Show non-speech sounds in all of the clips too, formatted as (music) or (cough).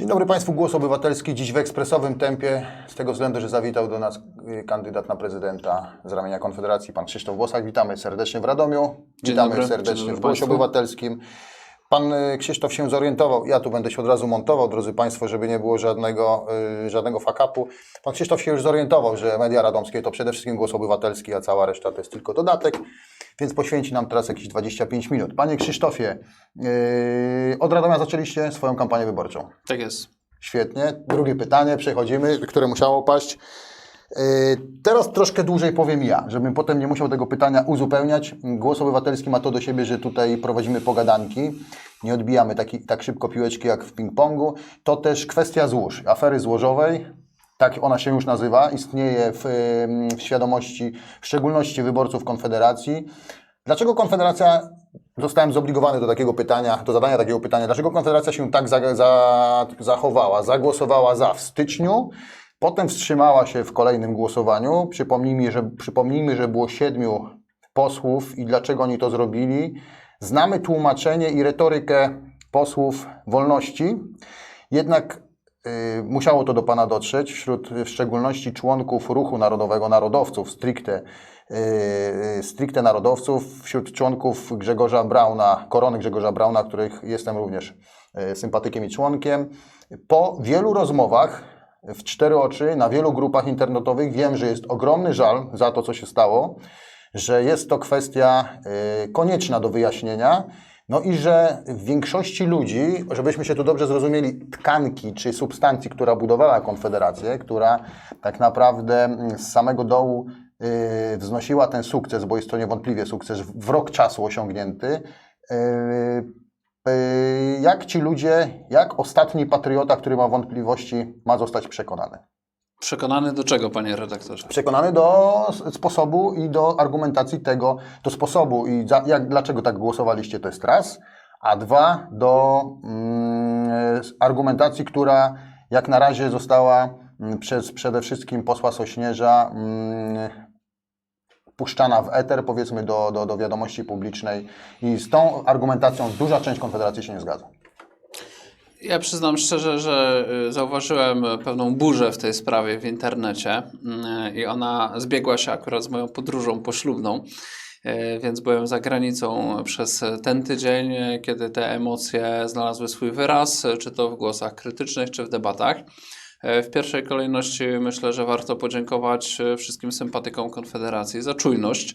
Dzień dobry Państwu, Głos Obywatelski dziś w ekspresowym tempie, z tego względu, że zawitał do nas y, kandydat na prezydenta z ramienia Konfederacji, pan Krzysztof Bosak. Witamy serdecznie w Radomiu, witamy dobry, serdecznie w Głosie. Obywatelskim. Pan y, Krzysztof się zorientował, ja tu będę się od razu montował, drodzy Państwo, żeby nie było żadnego, y, żadnego fakapu. Pan Krzysztof się już zorientował, że media radomskie to przede wszystkim Głos Obywatelski, a cała reszta to jest tylko dodatek, więc poświęci nam teraz jakieś 25 minut. Panie Krzysztofie, yy, od Radomia zaczęliście swoją kampanię wyborczą. Tak jest. Świetnie. Drugie pytanie, przechodzimy, które musiało paść. Yy, Teraz troszkę dłużej powiem ja, żebym potem nie musiał tego pytania uzupełniać. Głos Obywatelski ma to do siebie, że tutaj prowadzimy pogadanki. Nie odbijamy taki, tak szybko piłeczki jak w ping-pongu. To też kwestia złóż, afery złożowej. Tak ona się już nazywa. Istnieje w, w świadomości, w szczególności wyborców Konfederacji. Dlaczego Konfederacja, zostałem zobligowany do takiego pytania, do zadania takiego pytania, dlaczego Konfederacja się tak za, za, zachowała, zagłosowała za w styczniu, potem wstrzymała się w kolejnym głosowaniu. Przypomnijmy, że, przypomnijmy, że było siedmiu posłów i dlaczego oni to zrobili. Znamy tłumaczenie i retorykę posłów wolności, jednak y, musiało to do Pana dotrzeć, wśród w szczególności członków Ruchu Narodowego, narodowców, stricte, y, stricte narodowców, wśród członków Grzegorza Brauna, korony Grzegorza Brauna, których jestem również y, sympatykiem i członkiem. Po wielu rozmowach w cztery oczy, na wielu grupach internetowych wiem, że jest ogromny żal za to, co się stało, że jest to kwestia y, konieczna do wyjaśnienia. No i że w większości ludzi, żebyśmy się tu dobrze zrozumieli, tkanki czy substancji, która budowała Konfederację, która tak naprawdę mm, z samego dołu y, wznosiła ten sukces, bo jest to niewątpliwie sukces w rok czasu osiągnięty. Y, Jak ci ludzie, jak ostatni patriota, który ma wątpliwości, ma zostać przekonany? Przekonany do czego, panie redaktorze? Przekonany do sposobu i do argumentacji tego, do sposobu i za, jak, dlaczego tak głosowaliście, to jest raz, a dwa, do mm, argumentacji, która jak na razie została mm, przez przede wszystkim posła Sośnierza mm, puszczana w eter, powiedzmy, do, do, do wiadomości publicznej i z tą argumentacją duża część Konfederacji się nie zgadza. Ja przyznam szczerze, że y, zauważyłem pewną burzę w tej sprawie w internecie y, i ona zbiegła się akurat z moją podróżą poślubną. y, Więc byłem za granicą przez ten tydzień, kiedy te emocje znalazły swój wyraz, czy to w głosach krytycznych, czy w debatach. Y, W pierwszej kolejności myślę, że warto podziękować y, wszystkim sympatykom Konfederacji za czujność.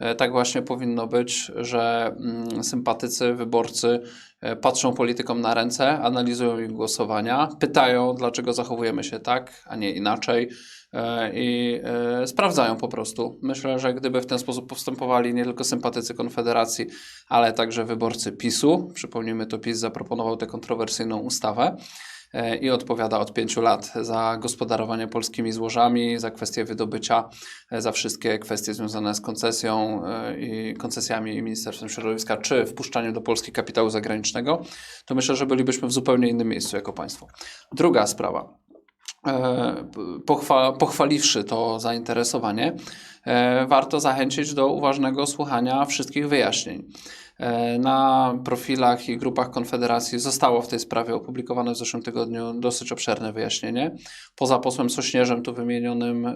E, Tak właśnie powinno być, że mm, sympatycy, wyborcy e, patrzą politykom na ręce, analizują ich głosowania, pytają, dlaczego zachowujemy się tak, a nie inaczej e, i e, sprawdzają po prostu. Myślę, że gdyby w ten sposób postępowali nie tylko sympatycy Konfederacji, ale także wyborcy PiSu, przypomnijmy, to PiS zaproponował tę kontrowersyjną ustawę, e, i odpowiada od pięciu lat za gospodarowanie polskimi złożami, za kwestie wydobycia, e, za wszystkie kwestie związane z koncesją e, i koncesjami i Ministerstwem Środowiska, czy wpuszczaniem do Polski kapitału zagranicznego, to myślę, że bylibyśmy w zupełnie innym miejscu jako państwo. Druga sprawa. E, Pochwa, pochwaliwszy to zainteresowanie, e, warto zachęcić do uważnego słuchania wszystkich wyjaśnień. E, Na profilach i grupach Konfederacji zostało w tej sprawie opublikowane w zeszłym tygodniu dosyć obszerne wyjaśnienie. Poza posłem Sośnierzem, tu wymienionym, e,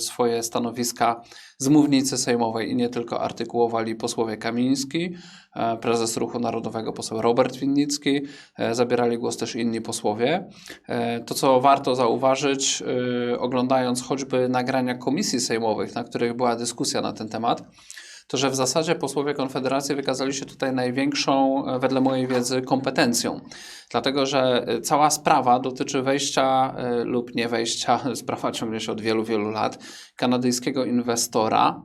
swoje stanowiska z mównicy sejmowej i nie tylko artykułowali posłowie Kamiński, e, prezes Ruchu Narodowego poseł Robert Winnicki, zabierali głos też inni posłowie. To, co warto zauważyć, oglądając choćby nagrania komisji sejmowych, na których była dyskusja na ten temat, to że w zasadzie posłowie Konfederacji wykazali się tutaj największą, e, wedle mojej wiedzy, kompetencją. Dlatego, że e, cała sprawa dotyczy wejścia e, lub nie wejścia, (laughs) sprawa ciągnie się od wielu, wielu lat, kanadyjskiego inwestora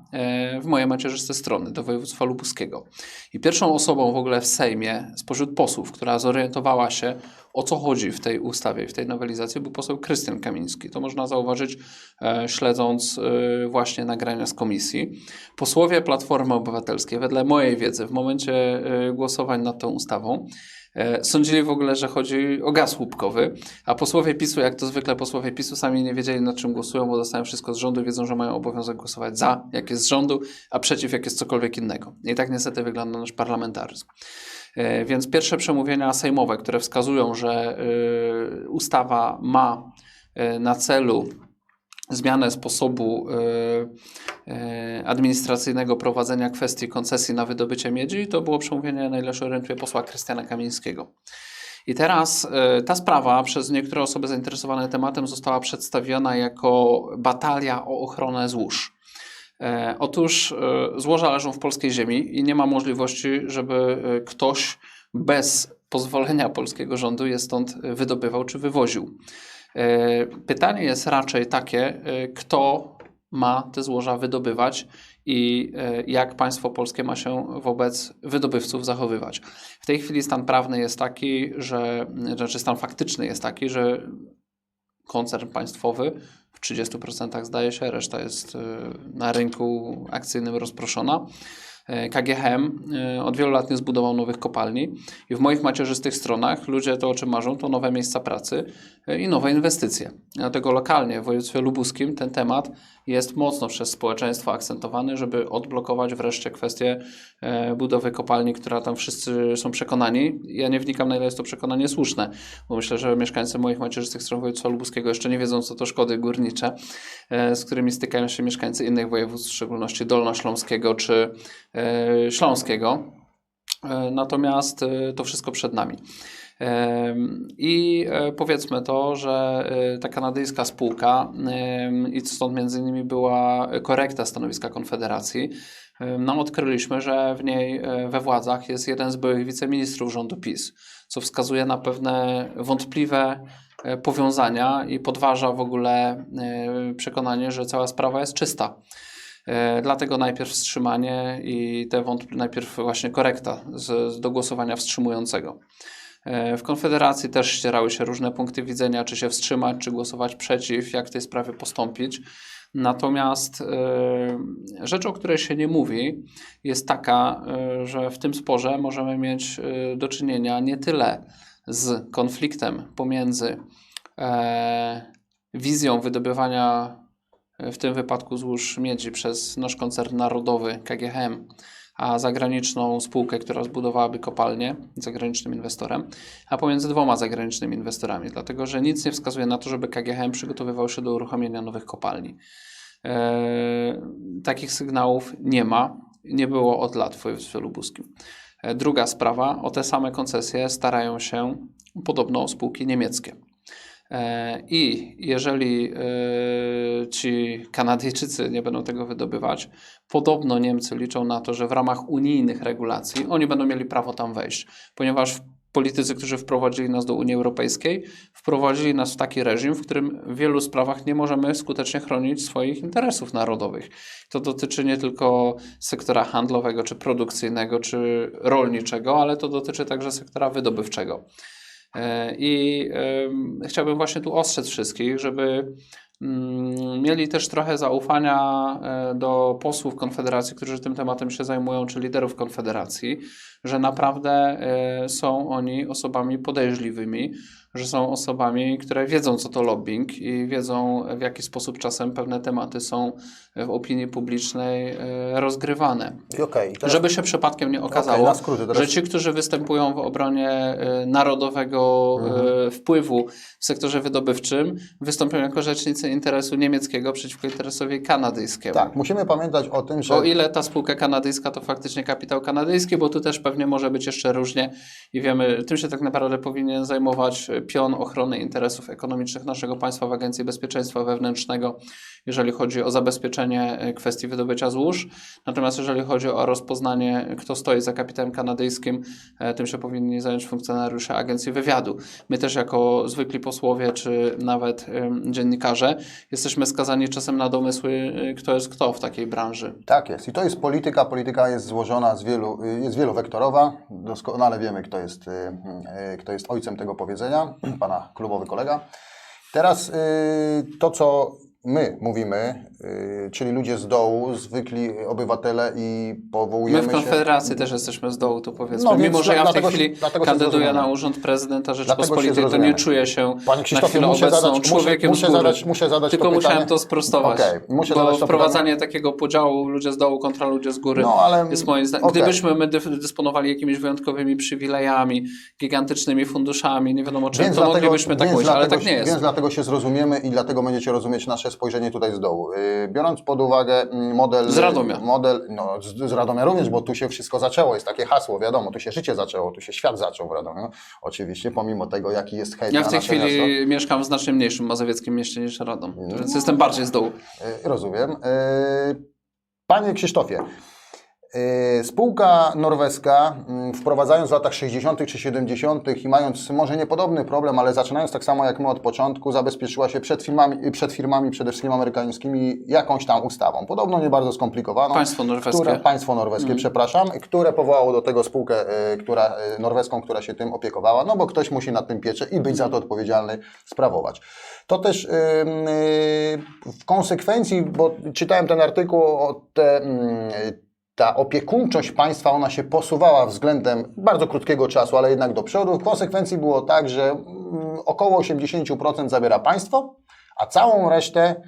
w moje macierzyste strony, do województwa lubuskiego. I pierwszą osobą w ogóle w Sejmie, spośród posłów, która zorientowała się, o co chodzi w tej ustawie, w tej nowelizacji, był poseł Krystian Kamiński. To można zauważyć, e, śledząc e, właśnie nagrania z komisji. Posłowie Platformy Obywatelskiej, wedle mojej wiedzy, w momencie e, głosowań nad tą ustawą, e, sądzili w ogóle, że chodzi o gaz łupkowy, a posłowie PiSu, jak to zwykle posłowie PiSu, sami nie wiedzieli nad czym głosują, bo dostają wszystko z rządu i wiedzą, że mają obowiązek głosować za, jak jest z rządu, a przeciw, jak jest cokolwiek innego. I tak niestety wygląda nasz parlamentaryzm. E, Więc pierwsze przemówienia sejmowe, które wskazują, że e, ustawa ma e, na celu zmianę sposobu administracyjnego prowadzenia kwestii koncesji na wydobycie miedzi, to było przemówienie, na ile posła Krystiana Kamińskiego. I teraz ta sprawa przez niektóre osoby zainteresowane tematem została przedstawiona jako batalia o ochronę złóż. E, Otóż e, złoża leżą w polskiej ziemi i nie ma możliwości, żeby e, ktoś bez pozwolenia polskiego rządu je stąd wydobywał czy wywoził. Pytanie jest raczej takie, kto ma te złoża wydobywać i jak państwo polskie ma się wobec wydobywców zachowywać. W tej chwili stan prawny jest taki, że, znaczy stan faktyczny jest taki, że koncern państwowy 30% zdaje się, reszta jest e, na rynku akcyjnym rozproszona. E, KGHM e, od wielu lat nie zbudował nowych kopalni i w moich macierzystych stronach ludzie to, o czym marzą, to nowe miejsca pracy e, i nowe inwestycje. Dlatego lokalnie w województwie lubuskim ten temat jest mocno przez społeczeństwo akcentowany, żeby odblokować wreszcie kwestię budowy kopalni, która tam wszyscy są przekonani. Ja nie wnikam, na ile jest to przekonanie słuszne, bo myślę, że mieszkańcy moich macierzystych stron województwa lubuskiego jeszcze nie wiedzą, co to szkody górnicze, z którymi stykają się mieszkańcy innych województw, w szczególności Dolnośląskiego czy Śląskiego. E, Natomiast e, to wszystko przed nami. I e, powiedzmy to, że e, ta kanadyjska spółka, i stąd między innymi była korekta stanowiska Konfederacji, no odkryliśmy, że w niej e, we władzach jest jeden z byłych wiceministrów rządu PiS, co wskazuje na pewne wątpliwe e, powiązania i podważa w ogóle e, przekonanie, że cała sprawa jest czysta. E, Dlatego najpierw wstrzymanie i te wątpli- najpierw właśnie korekta z, z do głosowania wstrzymującego. E, W Konfederacji też ścierały się różne punkty widzenia, czy się wstrzymać, czy głosować przeciw, jak w tej sprawie postąpić. Natomiast e, rzecz, o której się nie mówi, jest taka, e, że w tym sporze możemy mieć e, do czynienia nie tyle z konfliktem pomiędzy wizją wydobywania w tym wypadku złóż miedzi przez nasz koncern narodowy KGHM, a zagraniczną spółkę, która zbudowałaby kopalnię, zagranicznym inwestorem, a pomiędzy dwoma zagranicznymi inwestorami, dlatego że nic nie wskazuje na to, żeby KGHM przygotowywał się do uruchomienia nowych kopalni. E, takich sygnałów nie ma, nie było od lat w województwie lubuskim. E, druga sprawa, o te same koncesje starają się podobno spółki niemieckie. E, I jeżeli e, ci Kanadyjczycy nie będą tego wydobywać, podobno Niemcy liczą na to, że w ramach unijnych regulacji oni będą mieli prawo tam wejść, ponieważ politycy, którzy wprowadzili nas do Unii Europejskiej, wprowadzili nas w taki reżim, w którym w wielu sprawach nie możemy skutecznie chronić swoich interesów narodowych. To dotyczy nie tylko sektora handlowego, czy produkcyjnego, czy rolniczego, ale to dotyczy także sektora wydobywczego. E, I chciałbym właśnie tu ostrzec wszystkich, żeby mm, mieli też trochę zaufania e, do posłów Konfederacji, którzy tym tematem się zajmują, czy liderów Konfederacji, że naprawdę e, są oni osobami podejrzliwymi, że są osobami, które wiedzą, co to lobbying i wiedzą, w jaki sposób czasem pewne tematy są w opinii publicznej e, rozgrywane. Okej, teraz- Żeby się przypadkiem nie okazało, na skróty, teraz- że ci, którzy występują w obronie e, narodowego Mhm. e, wpływu w sektorze wydobywczym, wystąpią jako rzecznicy interesu niemieckiego przeciwko interesowi kanadyjskiemu. Tak, musimy pamiętać o tym, że O ile ta spółka kanadyjska to faktycznie kapitał kanadyjski, bo tu też pewnie może być jeszcze różnie i wiemy, tym się tak naprawdę powinien zajmować pion ochrony interesów ekonomicznych naszego państwa w Agencji Bezpieczeństwa Wewnętrznego, jeżeli chodzi o zabezpieczenie e, kwestii wydobycia złóż. Natomiast jeżeli chodzi o rozpoznanie, kto stoi za kapitałem kanadyjskim, e, tym się powinni zająć funkcjonariusze Agencji Wywiadu. My też jako zwykli posłowie, czy nawet dziennikarze, jesteśmy skazani czasem na domysły, y, kto jest kto w takiej branży. Tak jest. I to jest polityka. Polityka jest złożona z wielu, jest wielowektorowa. Doskonale wiemy, kto jest, kto jest ojcem tego powiedzenia, pana klubowy kolega. Teraz to, co my mówimy, y, czyli ludzie z dołu, zwykli obywatele i My powołujemy w się... Konfederacji też jesteśmy z dołu, to powiedzmy. No, Mimo, że ja w tej się- chwili się kandyduję na urząd prezydenta Dlatego się Rzeczpospolitej, to nie czuję się Panie na chwilę muszę obecną zadać, człowiekiem muszę, z góry. zadać, muszę zadać Tylko to musiałem pytanie. to sprostować. Okej, muszę bo zadać to wprowadzanie takiego podziału ludzie z dołu kontra ludzie z góry No, ale- jest moim zdaniem. okej. Gdybyśmy my dy- dysponowali jakimiś wyjątkowymi przywilejami, gigantycznymi funduszami, nie wiadomo czym, Więc to dlatego, moglibyśmy tak mówić, ale tak nie jest. Więc dlatego się zrozumiemy i dlatego będziecie rozumieć nasze spojrzenie tutaj z dołu. Yy, Biorąc pod uwagę mm, model... Z Radomia. Model, no, z, z Radomia również, bo tu się wszystko zaczęło, jest takie hasło, wiadomo, tu się życie zaczęło, tu się świat zaczął w Radomiu. Oczywiście, pomimo tego, jaki jest hejt Ja w tej chwili miasto. mieszkam w znacznie mniejszym mazowieckim mieście niż Radom, No. więc jestem bardziej z dołu. Yy, Rozumiem. Yy, Panie Krzysztofie, spółka norweska, mm, wprowadzając w latach 60. czy 70. i mając może niepodobny problem, ale zaczynając tak samo jak my od początku, zabezpieczyła się przed firmami, przed firmami przede wszystkim amerykańskimi jakąś tam ustawą. Podobno nie bardzo skomplikowaną. Państwo norweskie. Które, państwo norweskie, przepraszam, które powołało do tego spółkę y, która, y, norweską, która się tym opiekowała, no bo ktoś musi nad tym piecze i być za to odpowiedzialny, sprawować. To też y, y, w konsekwencji, bo czytałem ten artykuł o te, mm, ta opiekuńczość państwa, ona się posuwała względem bardzo krótkiego czasu, ale jednak do przodu. W konsekwencji było tak, że mm, około 80% zabiera państwo, a całą resztę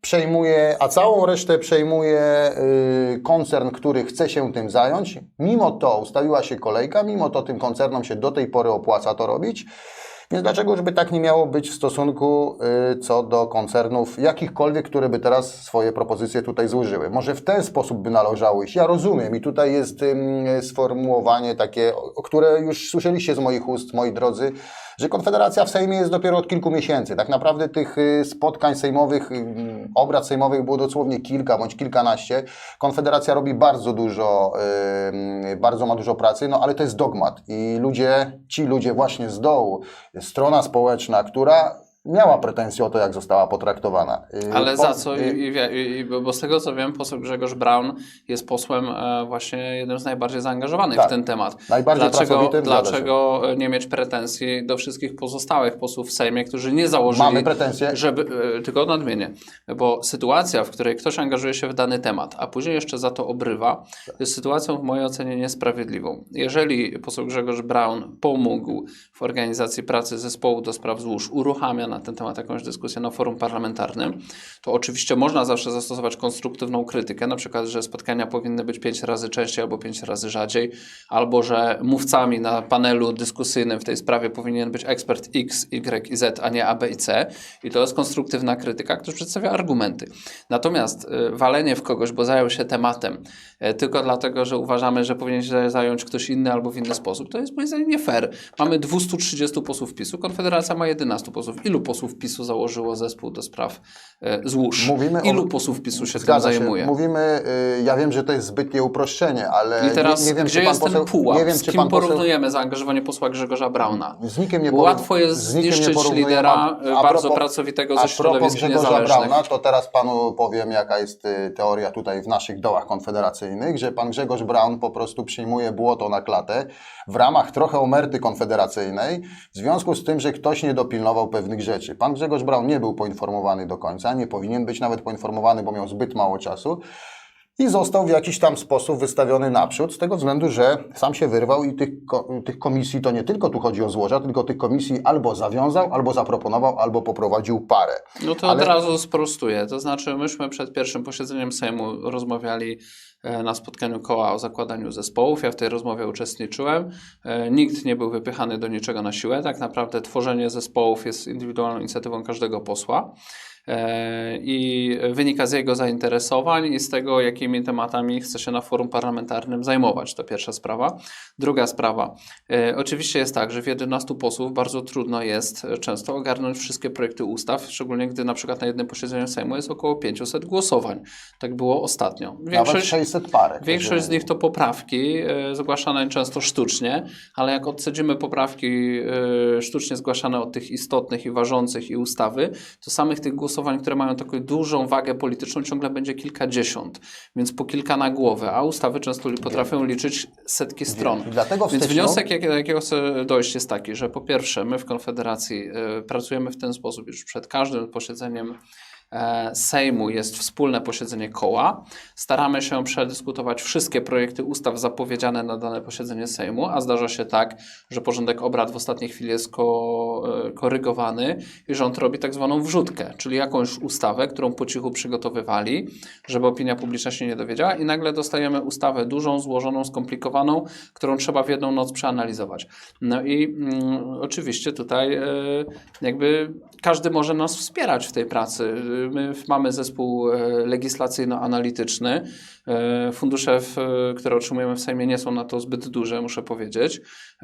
przejmuje, a całą resztę przejmuje y, koncern, który chce się tym zająć. Mimo to ustawiła się kolejka, mimo to tym koncernom się do tej pory opłaca to robić. Więc dlaczego, żeby tak nie miało być w stosunku y, co do koncernów jakichkolwiek, które by teraz swoje propozycje tutaj złożyły? Może w ten sposób by należało iść. Ja rozumiem i tutaj jest sformułowanie takie, które już słyszeliście z moich ust, moi drodzy, że Konfederacja w Sejmie jest dopiero od kilku miesięcy. Tak naprawdę tych y, spotkań sejmowych, y, obrad sejmowych było dosłownie kilka bądź kilkanaście. Konfederacja robi bardzo dużo, y, bardzo ma dużo pracy, no ale to jest dogmat i ludzie, ci ludzie właśnie z dołu, strona społeczna, która miała pretensje o to, jak została potraktowana. Y, Ale po- za co? y, I, i, i, bo z tego co wiem, poseł Grzegorz Braun jest posłem e, właśnie jednym z najbardziej zaangażowanych Tak. w ten temat. Najbardziej dlaczego, dlaczego nie mieć pretensji do wszystkich pozostałych posłów w Sejmie, którzy nie założyli, Mamy pretensje. żeby, e, tylko nadmienię, bo sytuacja, w której ktoś angażuje się w dany temat, a później jeszcze za to obrywa, jest sytuacją w mojej ocenie niesprawiedliwą. Jeżeli poseł Grzegorz Braun pomógł w organizacji pracy zespołu do spraw złóż, uruchamia na ten temat jakąś dyskusję na forum parlamentarnym, to oczywiście można zawsze zastosować konstruktywną krytykę, na przykład, że spotkania powinny być pięć razy częściej albo pięć razy rzadziej, albo że mówcami na panelu dyskusyjnym w tej sprawie powinien być ekspert X, Y i Z, a nie A, B i C. I to jest konstruktywna krytyka, która przedstawia argumenty. Natomiast y, walenie w kogoś, bo zajął się tematem, y, tylko dlatego, że uważamy, że powinien się zająć ktoś inny albo w inny sposób, to jest moim zdaniem nie fair. Mamy 230 posłów PiSu, Konfederacja ma 11 posłów. Ilu posłów PiSu założyło zespół do spraw y, złóż? Mówimy o- Ilu posłów PiSu się Zgadza tym się. zajmuje? Mówimy, y, ja wiem, że to jest zbytnie uproszczenie, ale I teraz, nie, nie wiem, gdzie czy pan jest poseł, ten pułap? nie wiem, z kim poseł, porównujemy zaangażowanie posła Grzegorza Brauna? Z nikim nie poró- łatwo jest zniszczyć lidera, A- y, a bardzo propos- pracowitego ze środowisk Grzegorza. Brauna, to teraz panu powiem, jaka jest y, teoria tutaj w naszych dołach konfederacyjnych, że pan Grzegorz Braun po prostu przyjmuje błoto na klatę w ramach trochę omerty konfederacyjnej, w związku z tym, że ktoś nie dopilnował pewnych rzeczy. Pan Grzegorz Braun nie był poinformowany do końca, nie powinien być nawet poinformowany, bo miał zbyt mało czasu. I został w jakiś tam sposób wystawiony naprzód, z tego względu, że sam się wyrwał i tych, tych komisji, to nie tylko tu chodzi o złoża, tylko tych komisji albo zawiązał, albo zaproponował, albo poprowadził parę. No to Ale- od razu sprostuję. To znaczy, myśmy przed pierwszym posiedzeniem Sejmu rozmawiali e, na spotkaniu koła o zakładaniu zespołów. Ja w tej rozmowie uczestniczyłem. E, Nikt nie był wypychany do niczego na siłę. Tak naprawdę tworzenie zespołów jest indywidualną inicjatywą każdego posła. E, I wynika z jego zainteresowań i z tego, jakimi tematami chce się na forum parlamentarnym zajmować. To pierwsza sprawa. Druga sprawa. E, Oczywiście jest tak, że w 11 posłów bardzo trudno jest często ogarnąć wszystkie projekty ustaw, szczególnie gdy na przykład na jednym posiedzeniu Sejmu jest około 500 głosowań. Tak było ostatnio. Nawet Większość, 600 parę. Większość z nich to poprawki, e, zgłaszane często sztucznie, ale jak odcedzimy poprawki sztucznie zgłaszane od tych istotnych i ważących i ustawy, to samych tych głosowań, które mają taką dużą wagę polityczną, ciągle będzie kilkadziesiąt, więc po kilka na głowę, a ustawy często li- potrafią liczyć setki stron. Dlatego Więc styczniu, wniosek, jak- do jakiego chcę dojść, jest taki, że po pierwsze, my w Konfederacji e, pracujemy w ten sposób już przed każdym posiedzeniem Sejmu jest wspólne posiedzenie koła. Staramy się przedyskutować wszystkie projekty ustaw zapowiedziane na dane posiedzenie Sejmu, a zdarza się tak, że porządek obrad w ostatniej chwili jest ko e, korygowany i rząd robi tak zwaną wrzutkę, czyli jakąś ustawę, którą po cichu przygotowywali, żeby opinia publiczna się nie dowiedziała i nagle dostajemy ustawę dużą, złożoną, skomplikowaną, którą trzeba w jedną noc przeanalizować. No i mm, oczywiście tutaj e, jakby każdy może nas wspierać w tej pracy. My mamy zespół e, legislacyjno-analityczny. E, Fundusze, które otrzymujemy w Sejmie, nie są na to zbyt duże, muszę powiedzieć.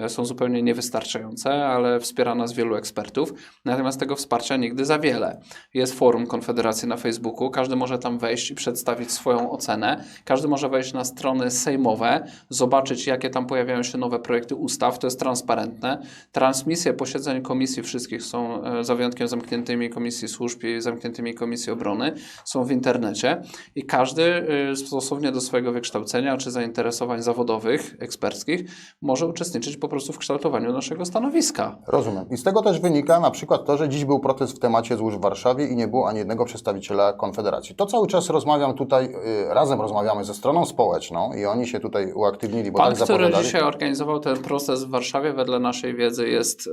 Są zupełnie niewystarczające, ale wspiera nas wielu ekspertów. Natomiast tego wsparcia nigdy za wiele. Jest forum Konfederacji na Facebooku, każdy może tam wejść i przedstawić swoją ocenę. Każdy może wejść na strony sejmowe, zobaczyć, jakie tam pojawiają się nowe projekty ustaw. To jest transparentne. Transmisje posiedzeń komisji wszystkich są, e, za wyjątkiem zamkniętymi Komisji Służb i zamkniętymi Komisji Obrony, są w internecie i każdy e, stosownie do swojego wykształcenia czy zainteresowań zawodowych, eksperckich, może uczestniczyć po prostu w kształtowaniu naszego stanowiska. Rozumiem. I z tego też wynika na przykład to, że dziś był protest w temacie złóż w Warszawie i nie było ani jednego przedstawiciela Konfederacji. To cały czas rozmawiam tutaj, y, razem rozmawiamy ze stroną społeczną i oni się tutaj uaktywnili, bo Pan, tak który dzisiaj organizował ten proces w Warszawie, wedle naszej wiedzy jest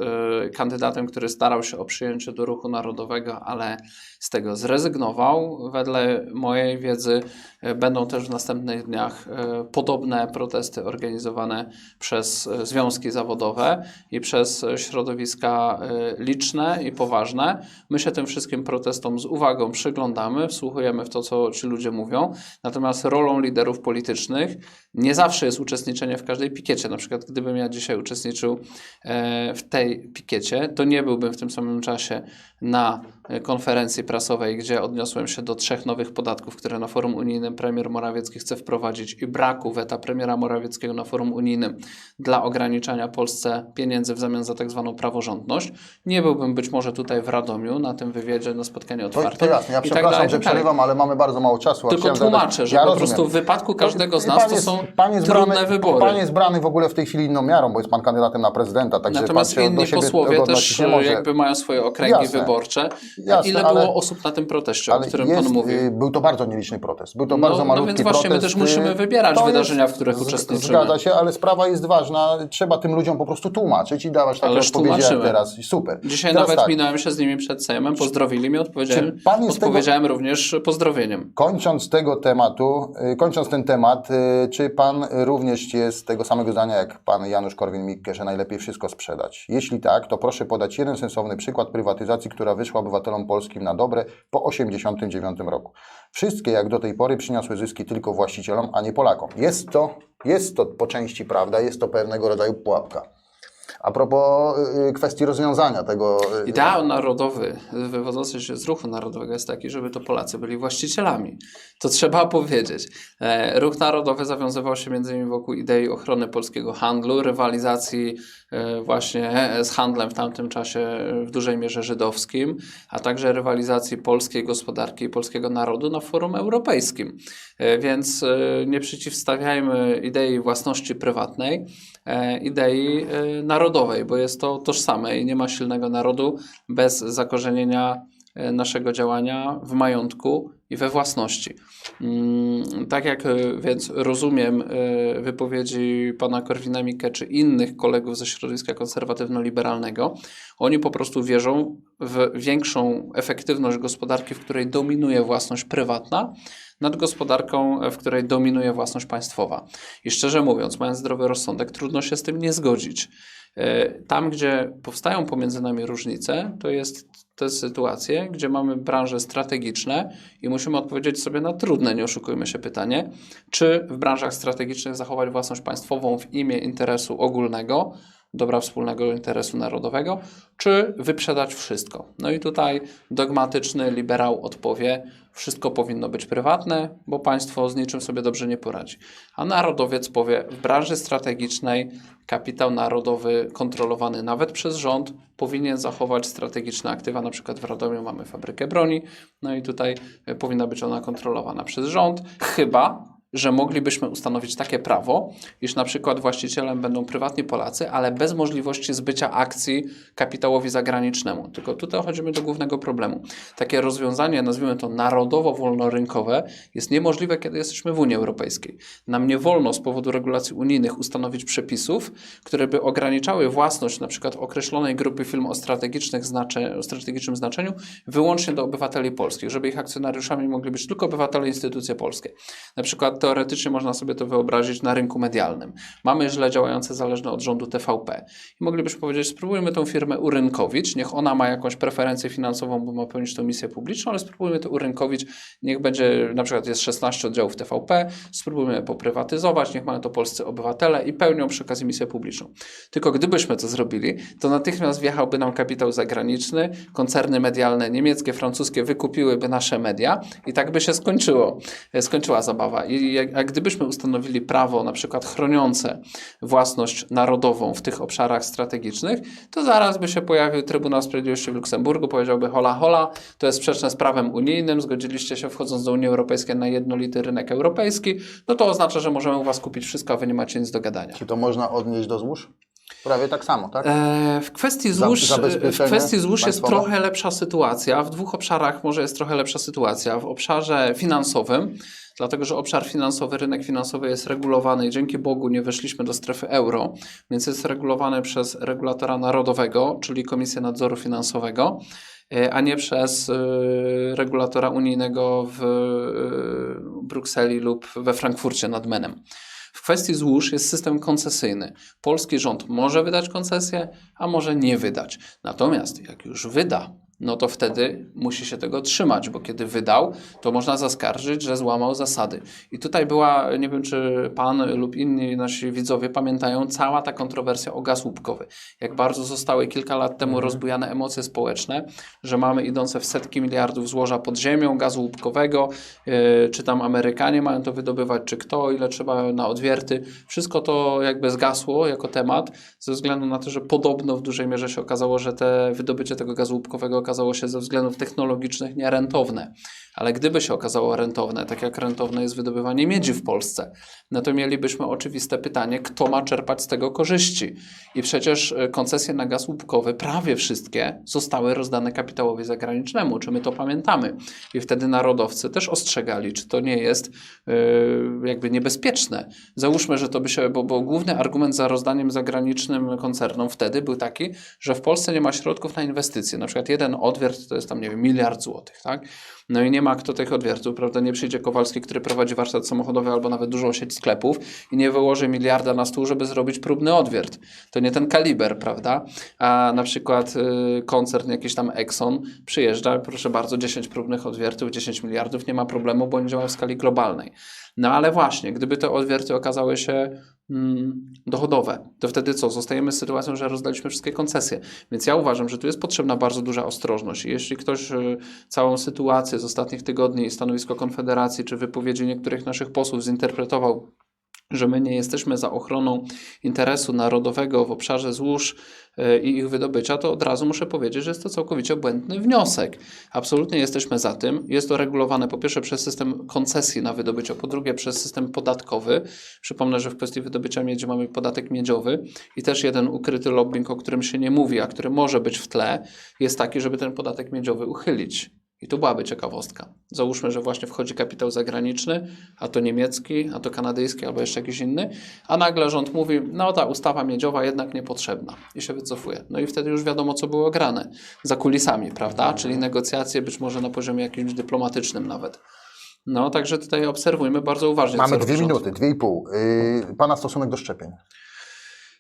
e, kandydatem, który starał się o przyjęcie do ruchu narodowego, ale z tego zrezygnował. Wedle mojej wiedzy e, będą też w następnych dniach e, podobne protesty organizowane przez e, związki zawodowe i przez środowiska liczne i poważne. My się tym wszystkim protestom z uwagą przyglądamy, wsłuchujemy w to, co ci ludzie mówią. Natomiast rolą liderów politycznych nie zawsze jest uczestniczenie w każdej pikiecie. Na przykład, gdybym ja dzisiaj uczestniczył w tej pikiecie, to nie byłbym w tym samym czasie na konferencji prasowej, gdzie odniosłem się do trzech nowych podatków, które na forum unijnym premier Morawiecki chce wprowadzić i braku weta premiera Morawieckiego na forum unijnym dla ograniczania Polsce pieniędzy w zamian za tak zwaną praworządność. Nie byłbym być może tutaj w Radomiu na tym wywiadzie, na spotkaniu To, otwartym. to jasne, ja tak przepraszam, dalej, że tak dalej. przerywam, ale mamy bardzo mało czasu. Tylko tłumaczę, że Ja po rozumiem. prostu w wypadku każdego z nas to jest- są pan jest trudne brany, wybory. Pan jest brany w ogóle w tej chwili inną miarą, bo jest pan kandydatem na prezydenta, także Natomiast inni posłowie też jakby mają swoje okręgi Jasne. Wyborcze. Jasne, Ile ale- było osób na tym proteście, o którym jest, pan mówił? y, Był to bardzo nieliczny protest. Był to No, bardzo no malutki więc właśnie my protest. też musimy y, wybierać to wydarzenia, w których uczestniczymy. Zgadza się, ale sprawa jest ważna. Trzeba tym ludziom po prostu tłumaczyć i dawać takie Ależ odpowiedzi tłumaczymy. teraz. Super. Dzisiaj Teraz nawet tak, minąłem się z nimi przed Sejmem, pozdrowili mnie, odpowiedziałem, odpowiedziałem również pozdrowieniem. Kończąc tego tematu, y, kończąc ten temat, czy pan również jest tego samego zdania jak pan Janusz Korwin-Mikke, że najlepiej wszystko sprzedać? Jeśli tak, to proszę podać jeden sensowny przykład prywatyzacji, która wyszła obywatelom polskim na dobre po 1989 roku. Wszystkie jak do tej pory przyniosły zyski tylko właścicielom, a nie Polakom. Jest to, jest to po części prawda, jest to pewnego rodzaju pułapka. A propos y, kwestii rozwiązania tego. y, Ideał narodowy wywodzący się z ruchu narodowego jest taki, żeby to Polacy byli właścicielami. To trzeba powiedzieć. E, Ruch narodowy zawiązywał się między innymi wokół idei ochrony polskiego handlu, rywalizacji e, właśnie z handlem w tamtym czasie e, w dużej mierze żydowskim, a także rywalizacji polskiej gospodarki i polskiego narodu na forum europejskim. E, Więc e, nie przeciwstawiajmy idei własności prywatnej e, idei e, narodowej, bo jest to tożsame i nie ma silnego narodu bez zakorzenienia e, naszego działania w majątku i we własności. Mm, Tak jak e, więc rozumiem e, wypowiedzi pana Korwina-Mikke czy innych kolegów ze środowiska konserwatywno-liberalnego, oni po prostu wierzą w większą efektywność gospodarki, w której dominuje własność prywatna, nad gospodarką, w której dominuje własność państwowa. I szczerze mówiąc, mając zdrowy rozsądek, trudno się z tym nie zgodzić. E, Tam, gdzie powstają pomiędzy nami różnice, to jest te sytuacje, gdzie mamy branże strategiczne i musimy odpowiedzieć sobie na trudne, nie oszukujmy się, pytanie, czy w branżach strategicznych zachować własność państwową w imię interesu ogólnego, dobra wspólnego interesu narodowego, czy wyprzedać wszystko. No i tutaj dogmatyczny liberał odpowie, wszystko powinno być prywatne, bo państwo z niczym sobie dobrze nie poradzi. A narodowiec powie, w branży strategicznej kapitał narodowy kontrolowany nawet przez rząd powinien zachować strategiczne aktywa, na przykład w Radomiu mamy fabrykę broni, no i tutaj powinna być ona kontrolowana przez rząd, chyba że moglibyśmy ustanowić takie prawo, iż na przykład właścicielem będą prywatni Polacy, ale bez możliwości zbycia akcji kapitałowi zagranicznemu. Tylko tutaj dochodzimy do głównego problemu. Takie rozwiązanie, nazwijmy to narodowo-wolnorynkowe, jest niemożliwe, kiedy jesteśmy w Unii Europejskiej. Nam nie wolno z powodu regulacji unijnych ustanowić przepisów, które by ograniczały własność na przykład określonej grupy firm o, strategicznych znacze, o strategicznym znaczeniu wyłącznie do obywateli polskich, żeby ich akcjonariuszami mogli być tylko obywatele instytucje polskie. Na przykład teoretycznie można sobie to wyobrazić na rynku medialnym. Mamy źle działające zależne od rządu TVP i moglibyśmy powiedzieć, spróbujmy tą firmę urynkowić, niech ona ma jakąś preferencję finansową, bo ma pełnić tą misję publiczną, ale spróbujmy to urynkowić, niech będzie, na przykład jest 16 oddziałów TVP, spróbujmy poprywatyzować, niech mają to polscy obywatele i pełnią przy okazji misję publiczną. Tylko gdybyśmy to zrobili, to natychmiast wjechałby nam kapitał zagraniczny, koncerny medialne niemieckie, francuskie wykupiłyby nasze media i tak by się skończyło, skończyła zabawa. I a gdybyśmy ustanowili prawo na przykład chroniące własność narodową w tych obszarach strategicznych, to zaraz by się pojawił Trybunał Sprawiedliwości w Luksemburgu, powiedziałby hola hola, to jest sprzeczne z prawem unijnym, zgodziliście się wchodząc do Unii Europejskiej na jednolity rynek europejski, no to oznacza, że możemy u was kupić wszystko, a wy nie macie nic do gadania. Czy to można odnieść do złóż? Prawie tak samo, tak? E, W kwestii złóż, w kwestii złóż jest trochę lepsza sytuacja. W dwóch obszarach może jest trochę lepsza sytuacja. W obszarze finansowym, dlatego że obszar finansowy, rynek finansowy jest regulowany i dzięki Bogu nie weszliśmy do strefy euro, więc jest regulowany przez regulatora narodowego, czyli Komisję Nadzoru Finansowego, e, a nie przez e, regulatora unijnego w Brukseli lub we Frankfurcie nad Menem. Kwestii złóż jest system koncesyjny. Polski rząd może wydać koncesję, a może nie wydać. Natomiast jak już wyda, no to wtedy musi się tego trzymać, bo kiedy wydał, to można zaskarżyć, że złamał zasady. I tutaj była, nie wiem czy pan lub inni nasi widzowie pamiętają, cała ta kontrowersja o gaz łupkowy. Jak bardzo zostały kilka lat temu rozbujane emocje społeczne, że mamy idące w setki miliardów złoża pod ziemią gazu łupkowego, yy, czy tam Amerykanie mają to wydobywać, czy kto, ile trzeba na odwierty. Wszystko to jakby zgasło jako temat, ze względu na to, że podobno w dużej mierze się okazało, że te wydobycie tego gazu łupkowego okazało się ze względów technologicznych nierentowne. Ale gdyby się okazało rentowne, tak jak rentowne jest wydobywanie miedzi w Polsce, no to mielibyśmy oczywiste pytanie, kto ma czerpać z tego korzyści. I przecież e, koncesje na gaz łupkowy, prawie wszystkie, zostały rozdane kapitałowi zagranicznemu. Czy my to pamiętamy? I wtedy narodowcy też ostrzegali, czy to nie jest yy, jakby niebezpieczne. Załóżmy, że to by się, bo, bo główny argument za rozdaniem zagranicznym koncernom wtedy był taki, że w Polsce nie ma środków na inwestycje. Na przykład jeden odwiert to jest tam, nie wiem, miliard złotych, tak? No i nie ma kto tych odwiertów, prawda? Nie przyjdzie Kowalski, który prowadzi warsztat samochodowy albo nawet dużą sieć sklepów i nie wyłoży miliarda na stół, żeby zrobić próbny odwiert. To nie ten kaliber, prawda? A na przykład y, koncern jakiś tam Exxon przyjeżdża, proszę bardzo, 10 próbnych odwiertów, 10 miliardów, nie ma problemu, bo oni działają w skali globalnej. No ale właśnie, gdyby te odwierty okazały się mm, dochodowe, to wtedy co? Zostajemy z sytuacją, że rozdaliśmy wszystkie koncesje. Więc ja uważam, że tu jest potrzebna bardzo duża ostrożność. Jeśli ktoś y, całą sytuację z ostatnich tygodni i stanowisko Konfederacji, czy wypowiedzi niektórych naszych posłów zinterpretował że my nie jesteśmy za ochroną interesu narodowego w obszarze złóż e, i ich wydobycia, to od razu muszę powiedzieć, że jest to całkowicie błędny wniosek. Absolutnie jesteśmy za tym. Jest to regulowane po pierwsze przez system koncesji na wydobycie, po drugie przez system podatkowy. Przypomnę, że w kwestii wydobycia miedzi mamy podatek miedziowy i też jeden ukryty lobbying, o którym się nie mówi, a który może być w tle, jest taki, żeby ten podatek miedziowy uchylić. I tu byłaby ciekawostka. Załóżmy, że właśnie wchodzi kapitał zagraniczny, a to niemiecki, a to kanadyjski, albo jeszcze jakiś inny, a nagle rząd mówi, no ta ustawa miedziowa jednak niepotrzebna i się wycofuje. No i wtedy już wiadomo, co było grane za kulisami, prawda? Czyli negocjacje być może na poziomie jakimś dyplomatycznym nawet. No, także tutaj obserwujmy bardzo uważnie. Mamy dwie rząd. minuty, dwie i pół. Yy, pana stosunek do szczepień.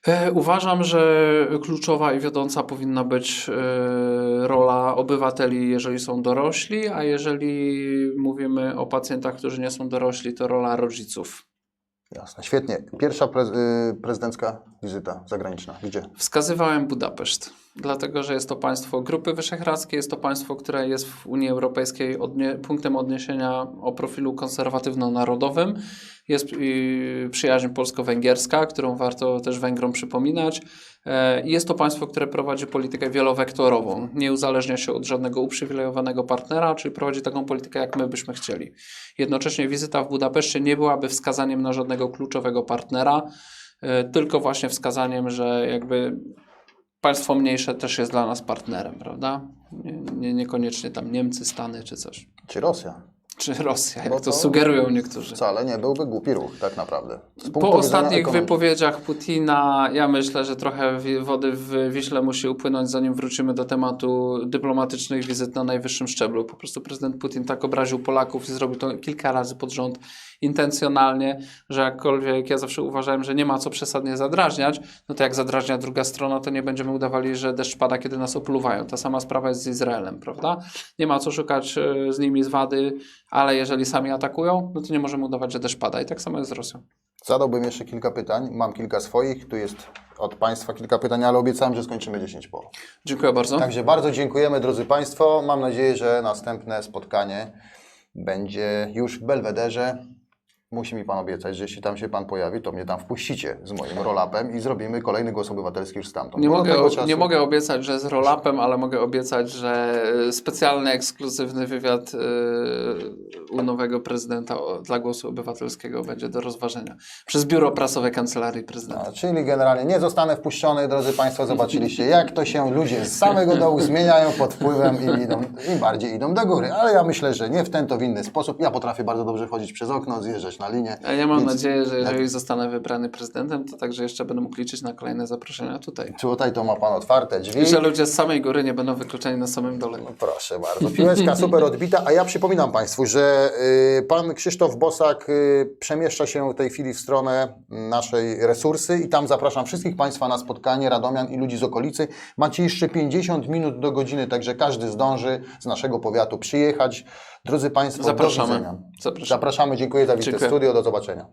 E, Uważam, że kluczowa i wiodąca powinna być e, rola obywateli, jeżeli są dorośli, a jeżeli mówimy o pacjentach, którzy nie są dorośli, to rola rodziców. Jasne, świetnie. Pierwsza yy, prezydencka wizyta zagraniczna. Gdzie? Wskazywałem Budapeszt, dlatego że jest to państwo Grupy Wyszehradzkiej, jest to państwo, które jest w Unii Europejskiej odnie, punktem odniesienia o profilu konserwatywno-narodowym. Jest y, przyjaźń polsko-węgierska, którą warto też Węgrom przypominać. E, Jest to państwo, które prowadzi politykę wielowektorową. Nie uzależnia się od żadnego uprzywilejowanego partnera, czyli prowadzi taką politykę, jak my byśmy chcieli. Jednocześnie wizyta w Budapeszcie nie byłaby wskazaniem na żadnego kluczowego partnera, e, tylko właśnie wskazaniem, że jakby państwo mniejsze też jest dla nas partnerem, prawda? Nie, nie, niekoniecznie tam Niemcy, Stany czy coś. Czy Rosja? Czy Rosja, jak Bo to to- sugerują niektórzy. Wcale nie byłby głupi ruch, tak naprawdę. Po ostatnich ekonomii. wypowiedziach Putina, ja myślę, że trochę wody w Wiśle musi upłynąć, zanim wrócimy do tematu dyplomatycznych wizyt na najwyższym szczeblu. Po prostu prezydent Putin tak obraził Polaków i zrobił to kilka razy pod rząd intencjonalnie, że jakkolwiek ja zawsze uważałem, że nie ma co przesadnie zadrażniać, no to jak zadrażnia druga strona, to nie będziemy udawali, że deszcz pada, kiedy nas opluwają. Ta sama sprawa jest z Izraelem, prawda? Nie ma co szukać e, z nimi z wady, ale jeżeli sami atakują, no to nie możemy udawać, że deszcz pada. I tak samo jest z Rosją. Zadałbym jeszcze kilka pytań. Mam kilka swoich. Tu jest od Państwa kilka pytań, ale obiecałem, że skończymy 10 po. Dziękuję bardzo. Także bardzo dziękujemy, drodzy Państwo. Mam nadzieję, że następne spotkanie będzie już w Belwederze. Musi mi Pan obiecać, że jeśli tam się Pan pojawi, to mnie tam wpuścicie z moim roll-upem i zrobimy kolejny głos obywatelski już stamtąd. Nie do mogę, czasu- nie mogę obiecać, że z roll-upem, ale mogę obiecać, że e, specjalny, ekskluzywny wywiad e, u nowego prezydenta dla Głosu Obywatelskiego będzie do rozważenia przez Biuro Prasowe Kancelarii Prezydenta. A, Czyli generalnie nie zostanę wpuszczony, drodzy Państwo, zobaczyliście jak to się ludzie z samego dołu zmieniają pod wpływem i idą, im bardziej idą do góry. Ale ja myślę, że nie w ten to w inny sposób. Ja potrafię bardzo dobrze wchodzić przez okno, zjeżdżać na linię. A ja mam Więc- nadzieję, że jeżeli zostanę wybrany prezydentem, to także jeszcze będę mógł liczyć na kolejne zaproszenia tutaj. Tutaj to ma Pan otwarte drzwi. I że ludzie z samej góry nie będą wykluczeni na samym dole. Proszę bardzo. Piłeczka (laughs) super odbita, a ja przypominam Państwu, że y, pan Krzysztof Bosak y, przemieszcza się w tej chwili w stronę naszej resursy i tam zapraszam wszystkich Państwa na spotkanie Radomian i ludzi z okolicy. Macie jeszcze 50 minut do godziny, także każdy zdąży z naszego powiatu przyjechać. Drodzy Państwo, Zapraszamy. Zapraszamy. Zapraszamy, dziękuję za wizytę. Studio, do zobaczenia.